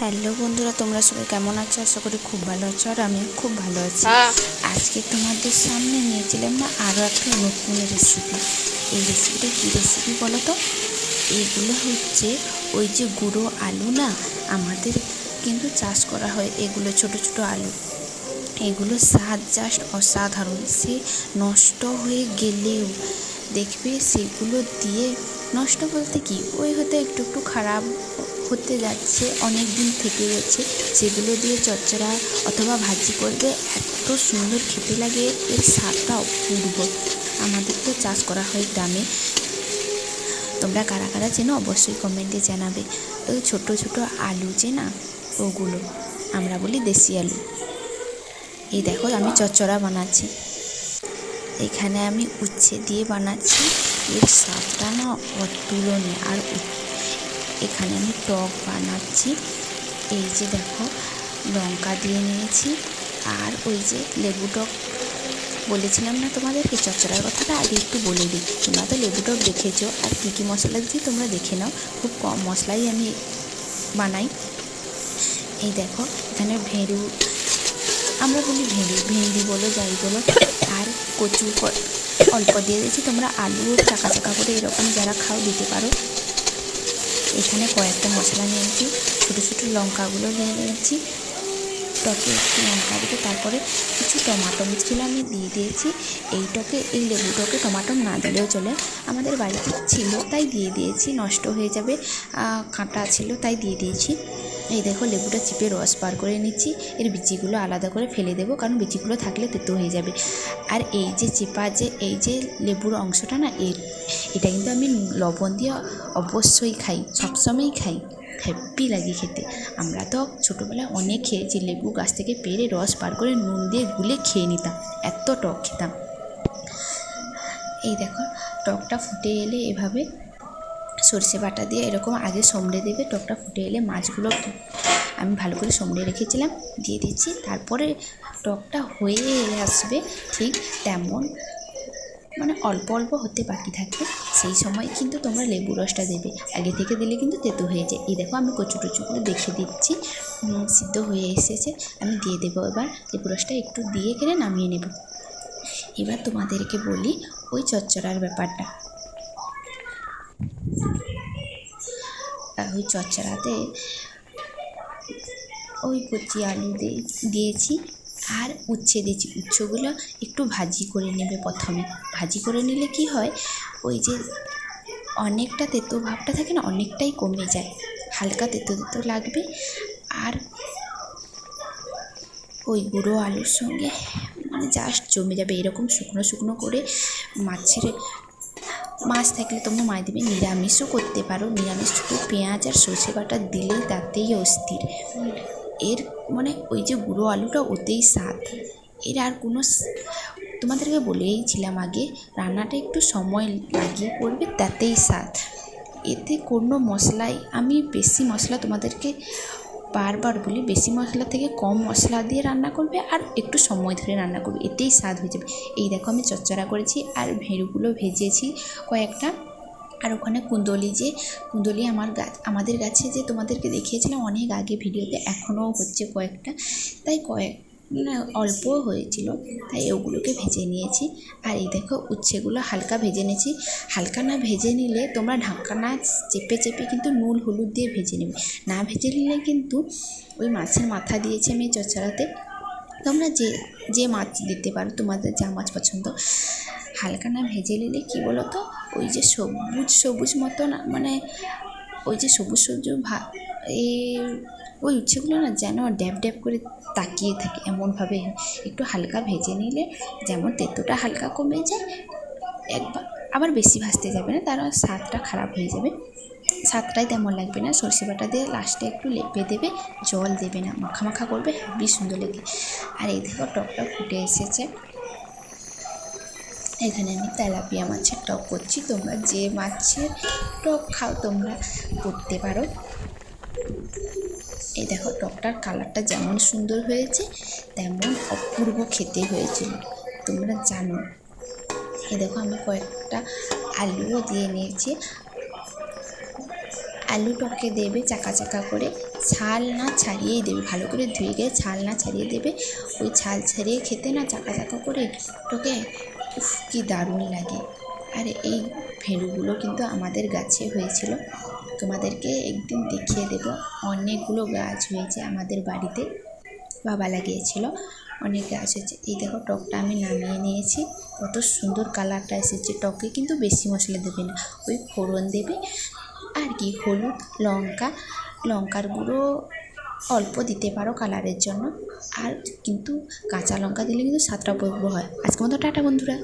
Hello বন্ধুরা তোমরা সবাই কেমন আছো? আশা করি খুব ভালো আছো আর আমি খুব ভালো আছি। আজকে তোমাদের সামনে নিয়েছিলাম না আরও একটা নতুন রেসিপি এই রেসিপিটা কী রেসিপি বলো তো? এইগুলো হচ্ছে ওই যে গুঁড়ো আলু না আমাদের কিন্তু চাষ করা হয় এগুলো ছোট ছোট আলু। এগুলো স্বাদ জাস্ট অসাধারণ সে নষ্ট হয়ে গেলেও দেখবে সেগুলো দিয়ে নষ্ট বলতে কি? ওই হয়তো একটু একটু খারাপ হতে যাচ্ছে, অনেক দিন থেকে যাচ্ছে সেগুলো দিয়ে চচ্চড়া অথবা ভাজি করবে এত সুন্দর খেতে লাগে, এর স্বাদটা অপূর্ব। আমাদের তো চাষ করা হয় গ্রামে। তোমরা কারা কারা চেনো অবশ্যই কমেন্টে জানাবে। ওই ছোটো ছোটো আলু যে না ওগুলো। আমরা বলি দেশি আলু। এই দেখো, আমি চচ্চড়া বানাচ্ছি। এখানে আমি উচ্ছে দিয়ে বানাচ্ছি। এর স্বাদটা না অতুলনীয়। আর এখানে আমি টক বানাচ্ছি। এই যে দেখো, লঙ্কা দিয়ে নিয়েছি। আর ওই যে লেবু টক বলেছিলাম না তোমাদেরকে চচ্চড়ার কথাটা আগে একটু বলে দিই। তোমরা তো লেবু টক দেখেছ। আর কী কী মশলা দিচ্ছি তোমরা দেখে নাও। খুব কম মশলাই আমি বানাই। এই দেখো, এখানে ভেড়ু, আমরা বলি ভেড়ি, ভেন্ডি বলো যাই বলো, আর কচু অল্প দিয়ে দিয়েছি। তোমরা আলু চাকা চাকা করে এরকম যারা খাও দিতে পারো। এখানে কয়েকটা মশলা নিয়েছি ছোটো ছোটো লঙ্কাগুলো নিয়ে নিয়েছি টকে একটু লঙ্কা দিয়ে তারপরে কিছু টমাটো ছিল আমি দিয়ে দিয়েছি। এই টকে, এই লেবুটাকে টমাটো না দিলেও চলে। আমাদের বাড়িতে ছিল, তাই দিয়ে দিয়েছি, নষ্ট হয়ে যাবে। কাঁটা ছিল, তাই দিয়ে দিয়েছি। এই দেখো, লেবুটা চিপে রস বার করে নিচ্ছি। এর বিচিগুলো আলাদা করে ফেলে দেবো, কারণ বিচিগুলো থাকলে তেতো হয়ে যাবে। আর এই যে চিপা, যে, এই যে লেবুর অংশটা না, এর, এটা কিন্তু আমি লবণ দিয়ে অবশ্যই খাই, সবসময়ই খাই। হ্যাপি লাগে খেতে। আমরা তো ছোটোবেলায় অনেক খেয়েছি, লেবু গাছ থেকে পেরে রস বার করে নুন দিয়ে গুলে খেয়ে নিতাম, এত টক খেতাম। এই দেখো, টকটা ফুটে এলে এভাবে সর্ষে বাটা দিয়ে এরকম আগে সমড়ে দেবে, টকটা ফুটে এলে মাছগুলো আমি ভালো করে সমড়ে রেখেছিলাম, দিয়ে দিচ্ছি, তারপরে টকটা হয়ে আসবে ঠিক তেমন মানে অল্প অল্প হতে বাকি থাকবে সেই সময় কিন্তু তোমরা লেবু রসটা দেবে। আগে থেকে দিলে কিন্তু তেতো হয়ে যায়। এই দেখো আমি কচু টচু করে দেখে দিচ্ছি। সিদ্ধ হয়ে এসেছে। আমি দিয়ে দেবো এবার লেবু রসটা একটু দিয়ে কেটে নামিয়ে নেব। এবার তোমাদেরকে বলি ওই চচ্চড়ার ব্যাপারটা। ওই চচ্চড়াতে ওই কচি আলু দিয়ে দিয়েছি। আর উচ্ছে দিয়েছি উচ্ছেগুলো একটু ভাজি করে নেবে প্রথমে। ভাজি করে নিলে কি হয়? ওই যে অনেকটা তেতো ভাবটা থাকে না, অনেকটাই কমে যায়। হালকা তেতো তেতো লাগবে। আর ওই গুঁড়ো আলুর সঙ্গে মানে জাস্ট জমে যাবে। এরকম শুকনো শুকনো করে মাছের মাছ থাকলে তোমরা মাছ দেবে। নিরামিষও করতে পারো। নিরামিষ শুধু পেঁয়াজ আর সর্ষে বাটা দিলেই তাতেই অস্থির। এর মানে ওই যে গুঁড়ো আলুটা ওতেই স্বাদ। এর আর কোনো তোমাদেরকে বলেইছিলাম আগে, রান্নাটা একটু সময় লাগিয়ে করবে, তাতেই স্বাদ। এতে কোনো মশলাই, আমি বেশি মশলা তোমাদেরকে বারবার বলি, বেশি মশলা থেকে কম মশলা দিয়ে রান্না করবে আর একটু সময় ধরে রান্না করবে, এতেই স্বাদ হয়ে যাবে। এই দেখো আমি চচ্চড়া করেছি আর ভেড়ুগুলো ভেজেছি কয়েকটা। আর ওখানে কুন্দলি যে, কুন্দলি আমার গাছ আমাদের গাছে যে তোমাদেরকে দেখিয়েছিলাম অনেক আগে ভিডিওতে, এখনও হচ্ছে কয়েকটা, তাই কয়েক, না, অল্প হয়েছিল, তাই ওগুলোকে ভেজে নিয়েছি। আর এই দেখো উচ্ছেগুলো হালকা ভেজে নিয়েছি। হালকা না ভেজে নিলে তোমরা ঢাকনা চেপে চেপে কিন্তু নুন হলুদ দিয়ে ভেজে নেবে। না ভেজে নিলে কিন্তু ওই মাছের মাথা দিয়েছি আমি এই চচ্চড়াতে। তোমরা যে যে মাছ দিতে পারো, তোমাদের যা মাছ পছন্দ, হালকা না ভেজে নিলে কী বলো তো? ওই যে সবুজ সবুজ মতো না মানে ওই যে সবুজ সবুজ ভা, এ, ওই উচ্ছেগুলো না যেন ড্যাব ড্যাব করে তাকিয়ে থাকে এমনভাবে। একটু হালকা ভেজে নিলে যেমন তেঁতোটা হালকা কমে যায়, একবার, আবার বেশি ভাজতে যাবে না, তার স্বাদটা খারাপ হয়ে যাবে। স্বাদটাই তেমন লাগবে না, সর্ষে বাটা দিয়ে লাস্টে একটু লেপে দেবে, জল দেবে না মাখা মাখা করবে, হেবি সুন্দর লেগে। আর এই দেখো টকটা ফুটে এসেছে। এখানে আমি তেলাপিয়া মাছের টক করছি। তোমরা যে মাছের টক খাও, তোমরা করতে পারো। এই দেখো, টকটার কালারটা যেমন সুন্দর হয়েছে, তেমন অপূর্ব খেতে হয়েছিল। তোমরা জানো। এই দেখো, আমি কয়েকটা আলুও দিয়ে নিয়েছি। আলু টকে দেবে চাকা চাকা করে। ছাল না ছাড়িয়েই দেবে, ভালো করে ধুয়ে গিয়ে ছাল না ছাড়িয়ে দেবে। ওই ছাল ছাড়িয়ে খেতে না চাকা চাকা করে তোকে উফ, কী দারুণ লাগে। আর, এই ভেড়ুগুলো কিন্তু আমাদের গাছে হয়েছিল। তোমাদেরকে একদিন দেখিয়ে দেব। অনেকগুলো গাছ হয়েছে আমাদের বাড়িতে। বাবা লাগিয়েছিল অনেক গাছ হয়েছে। এই দেখো, টকটা আমি নামিয়ে নিয়েছি। কত সুন্দর কালারটা এসেছে। টকে কিন্তু বেশি মশলা দেবে না। ওই ফোড়ন দেবে। আর কি, হলুদ, লঙ্কা। লঙ্কার গুঁড়ো অল্প দিতে পারো কালারের জন্য। আর কিন্তু কাঁচা লঙ্কা দিলে কিন্তু স্বাদটা অপূর্ব হয়। আজকের মতো টাটা বন্ধুরা।